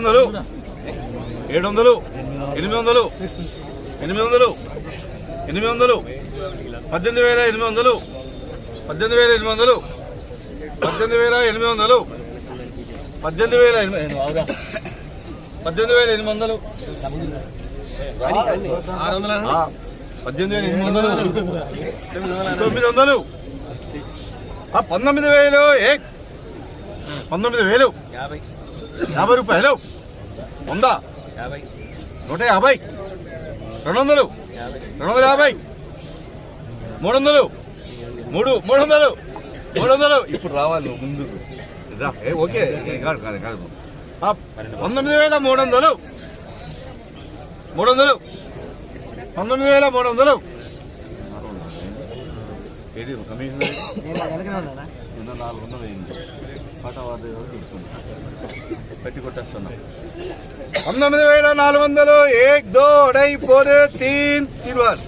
వందలు ఏడు వందలు ఎనిమిది వందలు ఎనిమిది వందలు ఎనిమిది వందలు పద్దెనిమిది వేల ఎనిమిది వందలు పద్దెనిమిది వేల ఎనిమిది వందలు పద్దెనిమిది వేల ఎనిమిది వందలు పద్దెనిమిది వేల ఎనిమిది? పద్దెనిమిది వేల ఎనిమిది వందలు. ఆ, పద్దెనిమిది వేల ఎనిమిది వందలు. తొమ్మిది వందలు. పంతొమ్మిది వేలు ఏ? పంతొమ్మిది వేలు. యాభై. యాభై రూపాయలు. ఉందా నూట యాభై. రెండు వందలు రెండు వందల యాభై. మూడు వందలు మూడు మూడు వందలు మూడు వందలు ఇప్పుడు రావాలి నువ్వు ముందు ఓకే. కాదు కాదు కాదు. పంతొమ్మిది వేల మూడు వందలు మూడు వందలు పంతొమ్మిది వేల మూడు వందలు ఏది? కమిషన్ నిన్న నాలుగు వందలు అయింది పాట వాడు పెట్టి కొట్టేస్తున్నా. పంతొమ్మిది వేల నాలుగు వందలు ఏక్ దో అడై పోదే తీన్ తిరువారు.